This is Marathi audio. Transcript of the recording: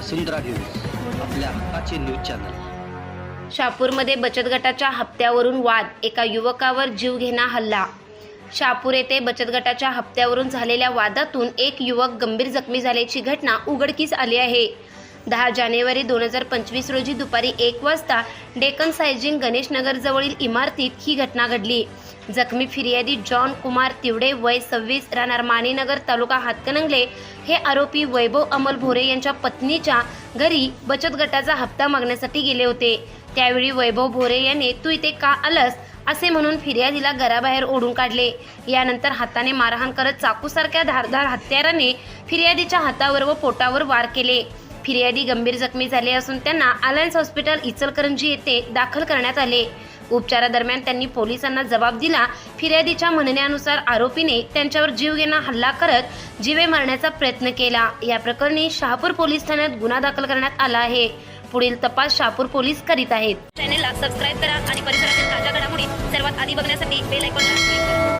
वसुंधरा न्यूज आपल्या हक्काचे न्यूज चॅनल. शापूरमध्ये बचत गटाच्या हप्त्यावरून वाद एका युवकावर जीवघेणा हल्ला. शापूर येथे बचत गटाच्या हप्त्यावरून झालेल्या वादातून एक युवक गंभीर जखमी झाल्याची घटना उघडकीस आली आहे. दहा जानेवारी दोन हजार पंचवीस रोजी दुपारी एक वाजता डेक्कन सायजिंग गणेशनगरजवळील इमारतीत ही घटना घडली. जखमी फिर्यादी जॉन कुमार तिवडे वय सव्वीस राहणार मानेनगर तालुका हातकणंगले. हे आरोपी वैभव अमल भोरे यांच्या पत्नीच्या घरी बचत गटाचा हप्ता मागण्यासाठी गेले होते. त्यावेळी वैभव भोरे यांनी तू इथे का आलस? असे म्हणून फिर्यादीला घराबाहेर ओढून काढले. यानंतर हाताने मारहाण करत चाकूसारख्या धारधार हत्याराने फिर्यादीच्या हातावर व पोटावर वार केले. फिर्यादी गंभीर जखमी झाले असून त्यांना अलायन्स हॉस्पिटल इचलकरंजी येथे दाखल करण्यात आले. उपचारादरम्यान त्यांनी पोलिसांना जबाब दिला. फिर्यादीच्या म्हणण्यानुसार आरोपीने त्यांच्यावर जीवघेणा हल्ला करत जीवे मारण्याचा प्रयत्न केला. या प्रकरणी शहापूर पोलीस ठाण्यात गुन्हा दाखल करण्यात आला आहे. पुढील तपास शहापूर पोलीस करीत आहेत. चॅनेलला सबस्क्राईब करा आणि परिसरातील ताज्या घडामोडी सर्वात आधी बघण्यासाठी बेल ऐकून